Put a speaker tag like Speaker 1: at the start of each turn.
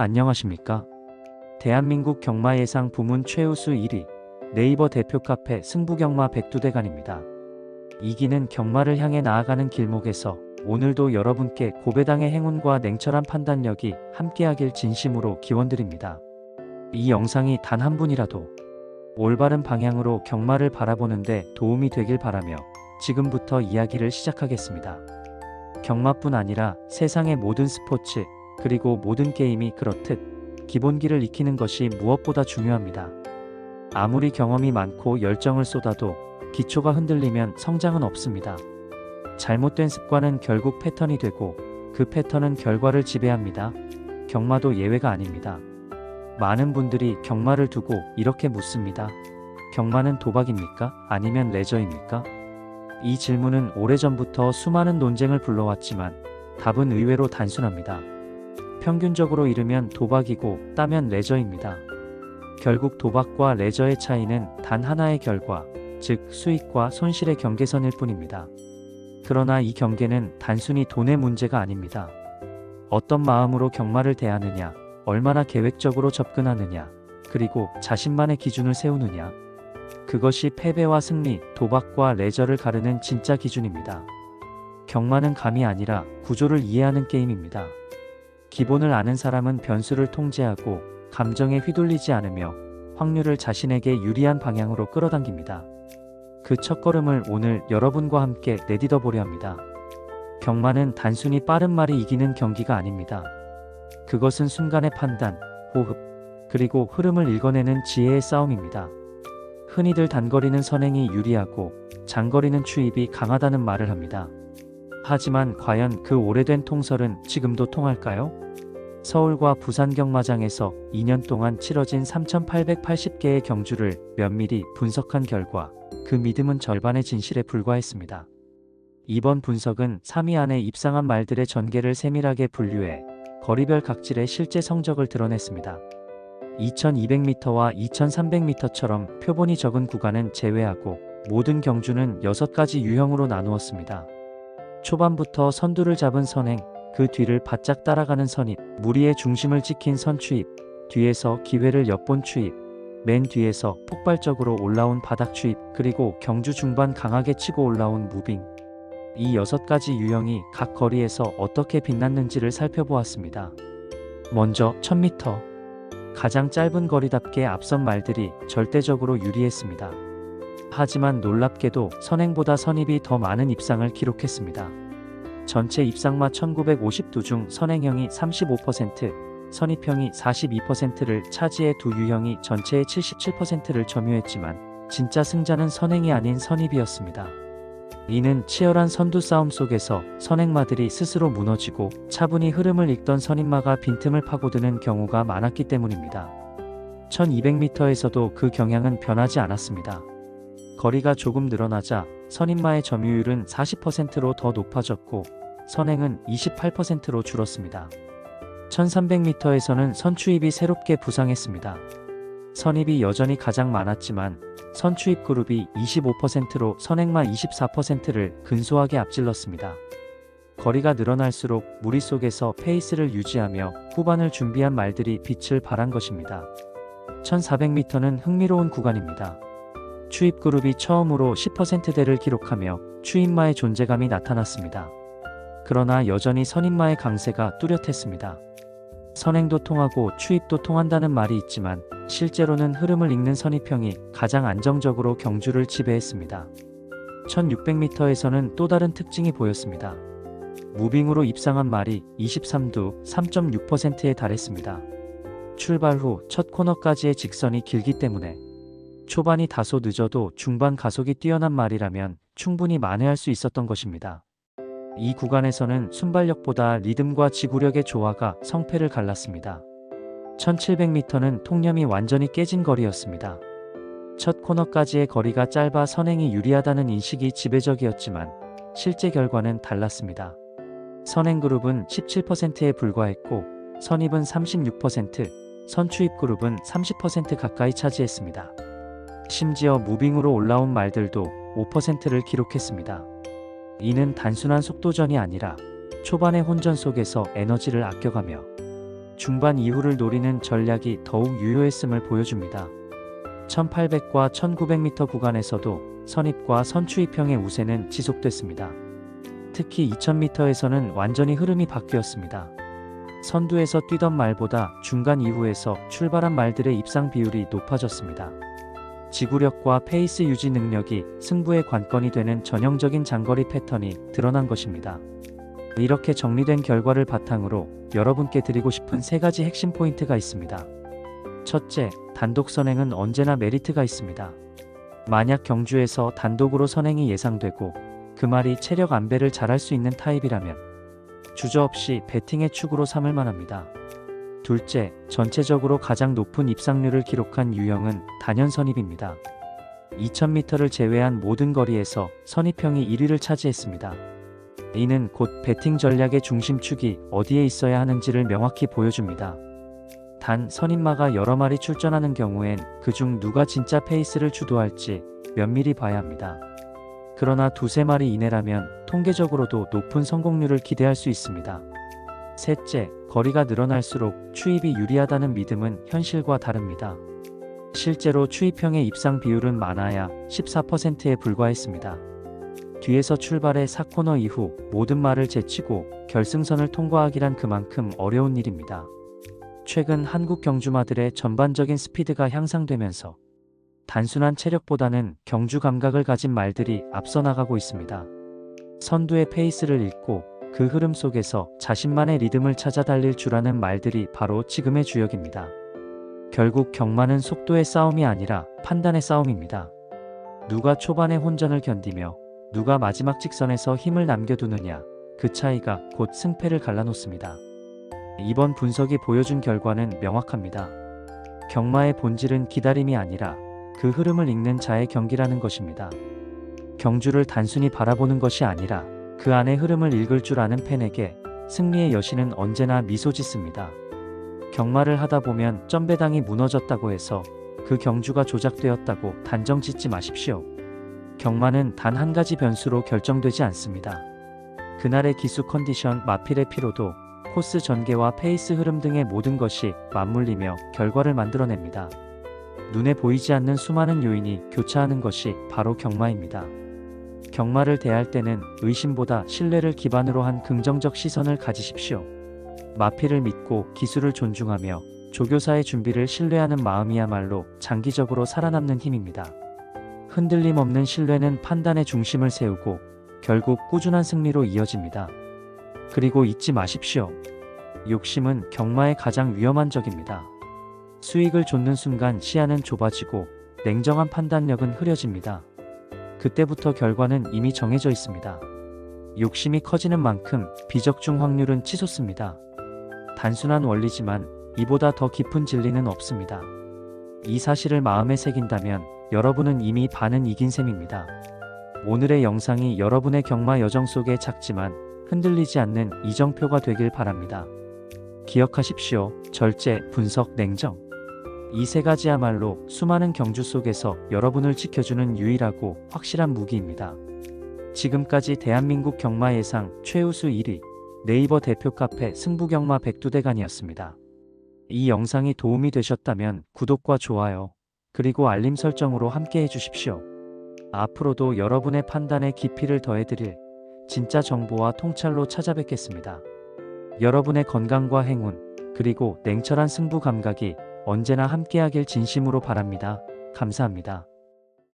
Speaker 1: 안녕하십니까? 대한민국 경마 예상 부문 최우수 1위 네이버 대표 카페 승부경마 백두대간입니다. 이기는 경마를 향해 나아가는 길목에서 오늘도 여러분께 고배당의 행운과 냉철한 판단력이 함께하길 진심으로 기원드립니다. 이 영상이 단 한 분이라도 올바른 방향으로 경마를 바라보는데 도움이 되길 바라며 지금부터 이야기를 시작하겠습니다. 경마뿐 아니라 세상의 모든 스포츠 그리고 모든 게임이 그렇듯 기본기를 익히는 것이 무엇보다 중요합니다. 아무리 경험이 많고 열정을 쏟아도 기초가 흔들리면 성장은 없습니다. 잘못된 습관은 결국 패턴이 되고 그 패턴은 결과를 지배합니다. 경마도 예외가 아닙니다. 많은 분들이 경마를 두고 이렇게 묻습니다. 경마는 도박입니까? 아니면 레저입니까? 이 질문은 오래전부터 수많은 논쟁을 불러왔지만 답은 의외로 단순합니다. 평균적으로 이르면 도박이고 따면 레저입니다. 결국 도박과 레저의 차이는 단 하나의 결과, 즉 수익과 손실의 경계선일 뿐입니다. 그러나 이 경계는 단순히 돈의 문제가 아닙니다. 어떤 마음으로 경마를 대하느냐, 얼마나 계획적으로 접근하느냐, 그리고 자신만의 기준을 세우느냐. 그것이 패배와 승리, 도박과 레저를 가르는 진짜 기준입니다. 경마는 감이 아니라 구조를 이해하는 게임입니다. 기본을 아는 사람은 변수를 통제하고 감정에 휘둘리지 않으며 확률을 자신에게 유리한 방향으로 끌어당깁니다. 그 첫걸음을 오늘 여러분과 함께 내딛어 보려 합니다. 경마는 단순히 빠른 말이 이기는 경기가 아닙니다. 그것은 순간의 판단, 호흡, 그리고 흐름을 읽어내는 지혜의 싸움입니다. 흔히들 단거리는 선행이 유리하고 장거리는 추입이 강하다는 말을 합니다. 하지만 과연 그 오래된 통설은 지금도 통할까요? 서울과 부산 경마장에서 2년 동안 치러진 3,880개의 경주를 면밀히 분석한 결과 그 믿음은 절반의 진실에 불과했습니다. 이번 분석은 3위 안에 입상한 말들의 전개를 세밀하게 분류해 거리별 각질의 실제 성적을 드러냈습니다. 2200m와 2300m처럼 표본이 적은 구간은 제외하고 모든 경주는 6가지 유형으로 나누었습니다. 초반부터 선두를 잡은 선행, 그 뒤를 바짝 따라가는 선입, 무리의 중심을 지킨 선추입, 뒤에서 기회를 엿본 추입, 맨 뒤에서 폭발적으로 올라온 바닥 추입, 그리고 경주 중반 강하게 치고 올라온 무빙. 이 여섯 가지 유형이 각 거리에서 어떻게 빛났는지를 살펴보았습니다. 먼저 1000m. 가장 짧은 거리답게 앞선 말들이 절대적으로 유리했습니다. 하지만 놀랍게도 선행보다 선입이 더 많은 입상을 기록했습니다. 전체 입상마 1952 중 선행형이 35%, 선입형이 42%를 차지해 두 유형이 전체의 77%를 점유했지만 진짜 승자는 선행이 아닌 선입이었습니다. 이는 치열한 선두 싸움 속에서 선행마들이 스스로 무너지고 차분히 흐름을 읽던 선임마가 빈틈을 파고드는 경우가 많았기 때문입니다. 1200m에서도 그 경향은 변하지 않았습니다. 거리가 조금 늘어나자 선임마의 점유율은 40%로 더 높아졌고 선행은 28%로 줄었습니다. 1300m에서는 선추입이 새롭게 부상했습니다. 선입이 여전히 가장 많았지만 선추입 그룹이 25%로 선행마 24%를 근소하게 앞질렀습니다. 거리가 늘어날수록 무리 속에서 페이스를 유지하며 후반을 준비한 말들이 빛을 발한 것입니다. 1400m는 흥미로운 구간입니다. 추입 그룹이 처음으로 10%대를 기록하며 추입마의 존재감이 나타났습니다. 그러나 여전히 선임마의 강세가 뚜렷했습니다. 선행도 통하고 추입도 통한다는 말이 있지만 실제로는 흐름을 읽는 선입형이 가장 안정적으로 경주를 지배했습니다. 1600m에서는 또 다른 특징이 보였습니다. 무빙으로 입상한 말이 23도 3.6%에 달했습니다. 출발 후 첫 코너까지의 직선이 길기 때문에 초반이 다소 늦어도 중반 가속이 뛰어난 말이라면 충분히 만회할 수 있었던 것입니다. 이 구간에서는 순발력보다 리듬과 지구력의 조화가 성패를 갈랐습니다. 1700m는 통념이 완전히 깨진 거리였습니다. 첫 코너까지의 거리가 짧아 선행이 유리하다는 인식이 지배적이었지만 실제 결과는 달랐습니다. 선행 그룹은 17%에 불과했고 선입은 36%, 선추입 그룹은 30% 가까이 차지했습니다. 심지어 무빙으로 올라온 말들도 5%를 기록했습니다. 이는 단순한 속도전이 아니라 초반의 혼전 속에서 에너지를 아껴가며 중반 이후를 노리는 전략이 더욱 유효했음을 보여줍니다. 1800과 1900m 구간에서도 선입과 선추입형의 우세는 지속됐습니다. 특히 2000m에서는 완전히 흐름이 바뀌었습니다. 선두에서 뛰던 말보다 중간 이후에서 출발한 말들의 입상 비율이 높아졌습니다. 지구력과 페이스 유지 능력이 승부의 관건이 되는 전형적인 장거리 패턴이 드러난 것입니다. 이렇게 정리된 결과를 바탕으로 여러분께 드리고 싶은 세 가지 핵심 포인트가 있습니다. 첫째, 단독 선행은 언제나 메리트가 있습니다. 만약 경주에서 단독으로 선행이 예상되고 그 말이 체력 안배를 잘할 수 있는 타입이라면 주저없이 배팅의 축으로 삼을 만합니다. 둘째, 전체적으로 가장 높은 입상률을 기록한 유형은 단연 선입입니다. 2000m를 제외한 모든 거리에서 선입형이 1위를 차지했습니다. 이는 곧 배팅 전략의 중심축이 어디에 있어야 하는지를 명확히 보여줍니다. 단 선임마가 여러 마리 출전하는 경우엔 그중 누가 진짜 페이스를 주도할지 면밀히 봐야 합니다. 그러나 두세 마리 이내라면 통계적으로도 높은 성공률을 기대할 수 있습니다. 셋째, 거리가 늘어날수록 추입이 유리하다는 믿음은 현실과 다릅니다. 실제로 추입형의 입상 비율은 많아야 14%에 불과했습니다. 뒤에서 출발해 4코너 이후 모든 말을 제치고 결승선을 통과하기란 그만큼 어려운 일입니다. 최근 한국 경주마들의 전반적인 스피드가 향상되면서 단순한 체력보다는 경주 감각을 가진 말들이 앞서 나가고 있습니다. 선두의 페이스를 읽고 그 흐름 속에서 자신만의 리듬을 찾아 달릴 줄 아는 말들이 바로 지금의 주역입니다. 결국 경마는 속도의 싸움이 아니라 판단의 싸움입니다. 누가 초반의 혼전을 견디며 누가 마지막 직선에서 힘을 남겨두느냐, 그 차이가 곧 승패를 갈라놓습니다. 이번 분석이 보여준 결과는 명확합니다. 경마의 본질은 기다림이 아니라 그 흐름을 읽는 자의 경기라는 것입니다. 경주를 단순히 바라보는 것이 아니라 그 안의 흐름을 읽을 줄 아는 팬에게 승리의 여신은 언제나 미소 짓습니다. 경마를 하다 보면 점배당이 무너졌다고 해서 그 경주가 조작되었다고 단정 짓지 마십시오. 경마는 단 한 가지 변수로 결정되지 않습니다. 그날의 기수 컨디션, 마필의 피로도, 코스 전개와 페이스 흐름 등의 모든 것이 맞물리며 결과를 만들어냅니다. 눈에 보이지 않는 수많은 요인이 교차하는 것이 바로 경마입니다. 경마를 대할 때는 의심보다 신뢰를 기반으로 한 긍정적 시선을 가지십시오. 마필을 믿고 기술을 존중하며 조교사의 준비를 신뢰하는 마음이야말로 장기적으로 살아남는 힘입니다. 흔들림 없는 신뢰는 판단의 중심을 세우고 결국 꾸준한 승리로 이어집니다. 그리고 잊지 마십시오. 욕심은 경마의 가장 위험한 적입니다. 수익을 좇는 순간 시야는 좁아지고 냉정한 판단력은 흐려집니다. 그때부터 결과는 이미 정해져 있습니다. 욕심이 커지는 만큼 비적중 확률은 치솟습니다. 단순한 원리지만 이보다 더 깊은 진리는 없습니다. 이 사실을 마음에 새긴다면 여러분은 이미 반은 이긴 셈입니다. 오늘의 영상이 여러분의 경마 여정 속에 작지만 흔들리지 않는 이정표가 되길 바랍니다. 기억하십시오. 절제, 분석, 냉정. 이 세 가지야말로 수많은 경주 속에서 여러분을 지켜주는 유일하고 확실한 무기입니다. 지금까지 대한민국 경마 예상 최우수 1위 네이버 대표 카페 승부경마 백두대간이었습니다. 이 영상이 도움이 되셨다면 구독과 좋아요, 그리고 알림 설정으로 함께 해주십시오. 앞으로도 여러분의 판단에 깊이를 더해드릴 진짜 정보와 통찰로 찾아뵙겠습니다. 여러분의 건강과 행운, 그리고 냉철한 승부 감각이 언제나 함께하길 진심으로 바랍니다. 감사합니다.